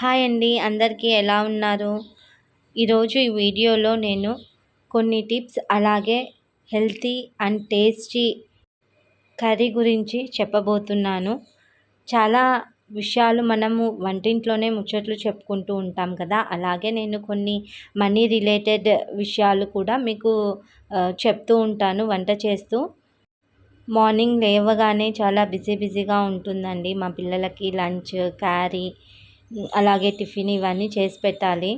Hi అండి అందరికీ ఎలా ఉన్నారు? ఈరోజు ఈ వీడియోలో నేను కొన్ని టిప్స్ అలాగే హెల్తీ అండ్ టేస్టీ కర్రీ గురించి చెప్పబోతున్నాను. చాలా విషయాలు మనము వంటింట్లోనే ముచ్చట్లు చెప్పుకుంటూ ఉంటాం కదా. అలాగే నేను కొన్ని మనీ రిలేటెడ్ విషయాలు కూడా మీకు చెప్తూ ఉంటాను వంట చేస్తూ. మార్నింగ్ లేవగానే చాలా బిజీ బిజీగా ఉంటుందండి. మా పిల్లలకి లంచ్ క్యారీ అలాగే టిఫిన్ ఇవన్నీ చేసి పెట్టాలి.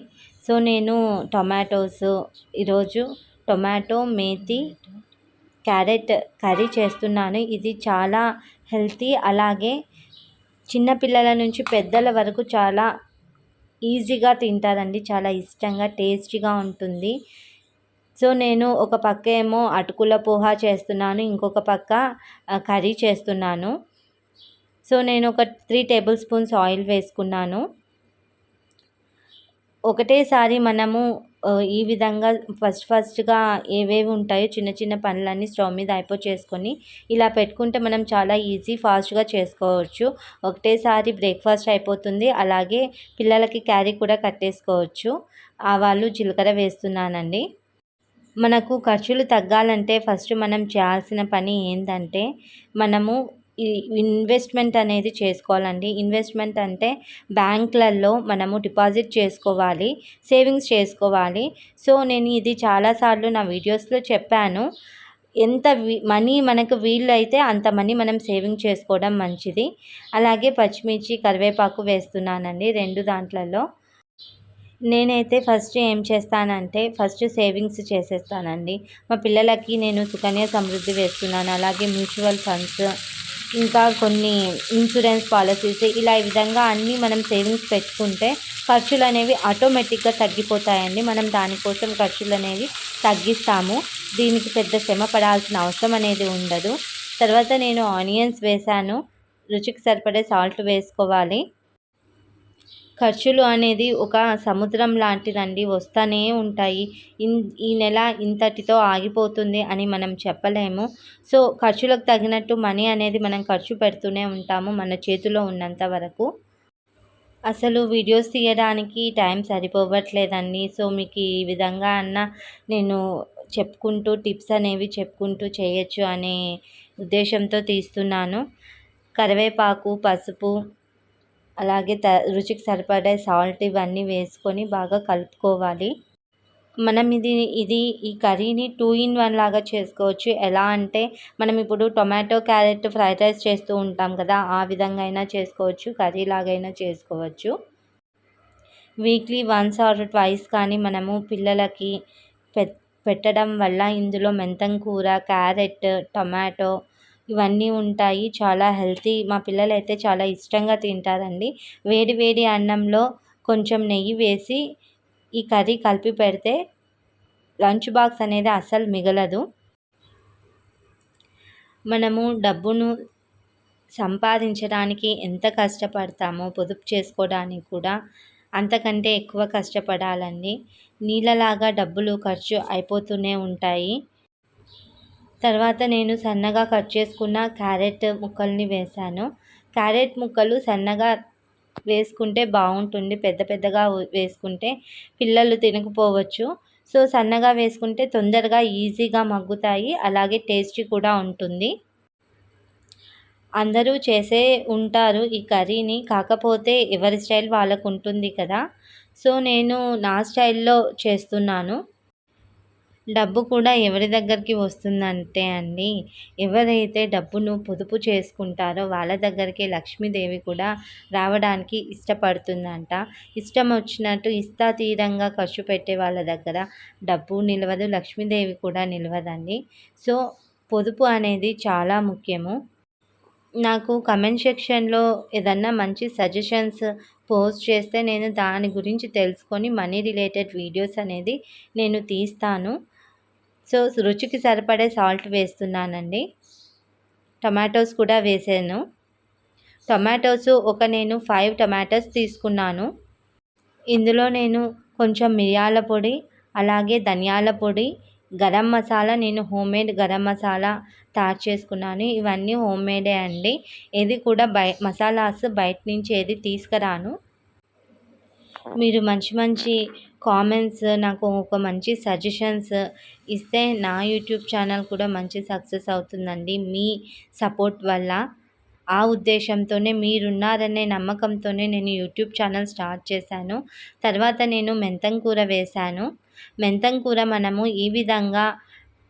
సో నేను టొమాటోస్ ఈరోజు టొమాటో మేతి క్యారెట్ కర్రీ చేస్తున్నాను. ఇది చాలా హెల్తీ అలాగే చిన్నపిల్లల నుంచి పెద్దల వరకు చాలా ఈజీగా తింటారండి. చాలా ఇష్టంగా టేస్టీగా ఉంటుంది. సో నేను ఒక పక్క ఏమో అటుకుల పోహా చేస్తున్నాను ఇంకొక పక్క కర్రీ చేస్తున్నాను. సో నేను ఒక త్రీ టేబుల్ స్పూన్స్ ఆయిల్ వేసుకున్నాను. ఒకటేసారి మనము ఈ విధంగా ఫస్ట్ ఫస్ట్గా ఏవేవి ఉంటాయో చిన్న చిన్న పనులన్నీ స్టవ్ మీద అయిపో చేసుకొని ఇలా పెట్టుకుంటే మనం చాలా ఈజీ ఫాస్ట్గా చేసుకోవచ్చు. ఒకటేసారి బ్రేక్ఫాస్ట్ అయిపోతుంది. అలాగే పిల్లలకి క్యారీ కూడా కట్టేసుకోవచ్చు. ఆవాలు జీలకర్ర వేస్తున్నానండి. మనకు ఖర్చులు తగ్గాలంటే ఫస్ట్ మనం చేయాల్సిన పని ఏంటంటే మనము ఇన్వెస్ట్మెంట్ అనేది చేసుకోవాలండి. ఇన్వెస్ట్మెంట్ అంటే బ్యాంకులలో మనము డిపాజిట్ చేసుకోవాలి సేవింగ్స్ చేసుకోవాలి. సో నేను ఇది చాలాసార్లు నా వీడియోస్లో చెప్పాను. ఎంత మనీ మనకు వీలైతే అంత మనీ మనం సేవింగ్ చేసుకోవడం మంచిది. అలాగే పచ్చిమిర్చి కరివేపాకు వేస్తున్నానండి రెండు దాంట్లలో. నేనైతే ఫస్ట్ ఏం చేస్తానంటే ఫస్ట్ సేవింగ్స్ చేసేస్తానండి. మా పిల్లలకి నేను సుకన్య సమృద్ధి వేస్తున్నాను. అలాగే మ్యూచువల్ ఫండ్స్ ఇంకా కొన్ని ఇన్సూరెన్స్ పాలసీస్ ఇలా ఈ విధంగా అన్నీ మనం సేవింగ్స్ పెట్టుకుంటే ఖర్చులు అనేవి ఆటోమేటిక్గా తగ్గిపోతాయండి. మనం దానికోసం ఖర్చులు అనేవి తగ్గిస్తాము. దీనికి పెద్ద శ్రమ పడాల్సిన అవసరం అనేది ఉండదు. తర్వాత నేను ఆనియన్స్ వేశాను. రుచికి సరిపడే సాల్ట్ వేసుకోవాలి. ఖర్చులు అనేది ఒక సముద్రం లాంటిదండి. వస్తూనే ఉంటాయి. ఇన్ ఈ నెల ఇంతటితో ఆగిపోతుంది అని మనం చెప్పలేము. సో ఖర్చులకు తగినట్టు మనీ అనేది మనం ఖర్చు పెడుతూనే ఉంటాము మన చేతిలో ఉన్నంత వరకు. అసలు వీడియోస్ తీయడానికి టైం సరిపోవట్లేదండి. సో మీకు ఈ విధంగా అన్న నేను చెప్పుకుంటూ టిప్స్ అనేవి చెప్పుకుంటూ చేయొచ్చు అనే ఉద్దేశంతో తీస్తున్నాను. కరివేపాకు పసుపు అలాగే త రుచికి సరిపడే సాల్ట్ ఇవన్నీ వేసుకొని బాగా కలుపుకోవాలి. మనం ఇది ఇది ఈ కర్రీని టూ ఇన్ వన్ లాగా చేసుకోవచ్చు. ఎలా అంటే మనం ఇప్పుడు టొమాటో క్యారెట్ ఫ్రైడ్ రైస్ చేస్తూ ఉంటాం కదా ఆ విధంగా అయినా చేసుకోవచ్చు కర్రీ లాగైనా చేసుకోవచ్చు. వీక్లీ వన్స్ ఆర్ ట్వైస్ కానీ మనము పిల్లలకి పెట్టడం వల్ల ఇందులో మెంతం కూర క్యారెట్ టొమాటో ఇవన్నీ ఉంటాయి. చాలా హెల్తీ. మా పిల్లలు అయితే చాలా ఇష్టంగా తింటారండి. వేడి వేడి అన్నంలో కొంచెం నెయ్యి వేసి ఈ కర్రీ కలిపి పెడితే లంచ్ బాక్స్ అనేది అస్సలు మిగలదు. మనము డబ్బును సంపాదించడానికి ఎంత కష్టపడతామో పొదుపు చేసుకోవడానికి కూడా అంతకంటే ఎక్కువ కష్టపడాలండి. నీళ్ళలాగా డబ్బులు ఖర్చు అయిపోతూనే ఉంటాయి. తర్వాత నేను సన్నగా కట్ చేసుకున్న క్యారెట్ ముక్కల్ని వేసాను క్యారెట్ ముక్కలు సన్నగా వేసుకుంటే బాగుంటుంది. పెద్ద పెద్దగా వేసుకుంటే పిల్లలు తినకపోవచ్చు. సో సన్నగా వేసుకుంటే తొందరగా ఈజీగా మగ్గుతాయి. అలాగే టేస్టీ కూడా ఉంటుంది. అందరూ చేసే ఉంటారు ఈ కర్రీని. కాకపోతే ఎవరి స్టైల్ వాళ్ళకు ఉంటుంది కదా. సో నేను నా స్టైల్లో చేస్తున్నాను. డబ్బు కూడా ఎవరి దగ్గరికి వస్తుందంటే అండి ఎవరైతే డబ్బును పొదుపు చేసుకుంటారో వాళ్ళ దగ్గరికి లక్ష్మీదేవి కూడా రావడానికి ఇష్టపడుతుందంట. ఇష్టం వచ్చినట్టు ఇస్తా తీరంగా ఖర్చు పెట్టే వాళ్ళ దగ్గర డబ్బు నిలవదు లక్ష్మీదేవి కూడా నిలవదండి. సో పొదుపు అనేది చాలా ముఖ్యము. నాకు కమెంట్ సెక్షన్లో ఏదన్నా మంచి సజెషన్స్ పోస్ట్ చేస్తే నేను దాని గురించి తెలుసుకొని మనీ రిలేటెడ్ వీడియోస్ అనేది నేను తీస్తాను. సో రుచికి సరిపడే సాల్ట్ వేస్తున్నానండి. టొమాటోస్ కూడా వేసాను. టొమాటోస్ ఒక నేను ఫైవ్ టొమాటోస్ తీసుకున్నాను. ఇందులో నేను కొంచెం మిరియాల పొడి అలాగే ధనియాల పొడి గరం మసాలా నేను హోమ్మేడ్ గరం మసాలా తయారు చేసుకున్నాను. ఇవన్నీ హోమ్మేడే అండి. ఏది కూడా బయ మసాలాస్ బయట నుంచి ఏది తీసుకురాను. మీరు మంచి మంచి కామెంట్స్ నాకు ఒక మంచి సజెషన్స్ ఇస్తే నా యూట్యూబ్ ఛానల్ కూడా మంచి సక్సెస్ అవుతుందండి. మీ సపోర్ట్ వల్ల ఆ ఉద్దేశంతోనే మీరున్నారనే నమ్మకంతోనే నేను యూట్యూబ్ ఛానల్ స్టార్ట్ చేశాను. తర్వాత నేను మెంతం కూర వేశాను. మెంతం కూర మనము ఈ విధంగా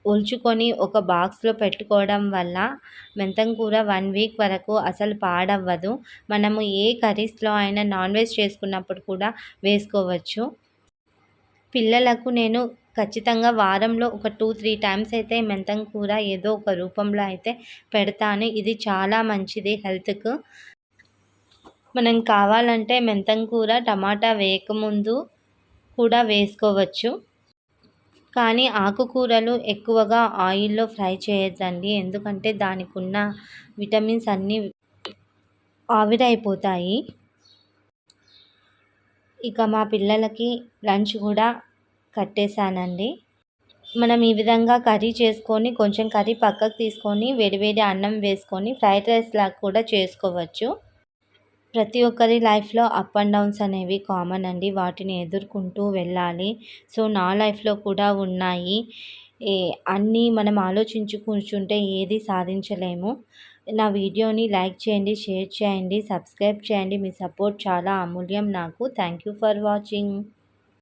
ఉల్చుకొని ఒక బాక్స్లో పెట్టుకోవడం వల్ల మెంతం కూర వన్ వీక్ వరకు అసలు పాడవ్వదు. మనము ఏ కర్రీస్లో అయినా నాన్ వెజ్ చేసుకున్నప్పుడు కూడా వేసుకోవచ్చు. పిల్లలకు నేను ఖచ్చితంగా వారంలో ఒక టూ త్రీ టైమ్స్ అయితే మెంతం కూర ఏదో ఒక రూపంలో అయితే పెడతాను. ఇది చాలా మంచిది హెల్త్కు. మనం కావాలంటే మెంతం కూర టమాటా వేయకముందు కూడా వేసుకోవచ్చు. కానీ ఆకుకూరలు ఎక్కువగా ఆయిల్లో ఫ్రై చేయొద్దండి. ఎందుకంటే దానికి ఉన్న విటమిన్స్ అన్నీ ఆవిరైపోతాయి. ఇక మా పిల్లలకి లంచ్ కూడా కట్టేశానండి. మనం ఈ విధంగా కర్రీ చేసుకొని కొంచెం కర్రీ పక్కకు తీసుకొని వేడివేడి అన్నం వేసుకొని ఫ్రైడ్ రైస్ లాగా కూడా చేసుకోవచ్చు. ప్రతి ఒక్కరి లైఫ్లో అప్ అండ్ డౌన్స్ అనేవి కామన్ అండి. వాటిని ఎదుర్కొంటూ వెళ్ళాలి. సో నా లైఫ్లో కూడా ఉన్నాయి. అన్నీ మనం ఆలోచించు కూర్చుంటే ఏది సాధించలేము. నా వీడియోని లైక్ చేయండి షేర్ చేయండి సబ్స్క్రైబ్ చేయండి. మీ సపోర్ట్ చాలా అమూల్యం నాకు. Thank you for watching.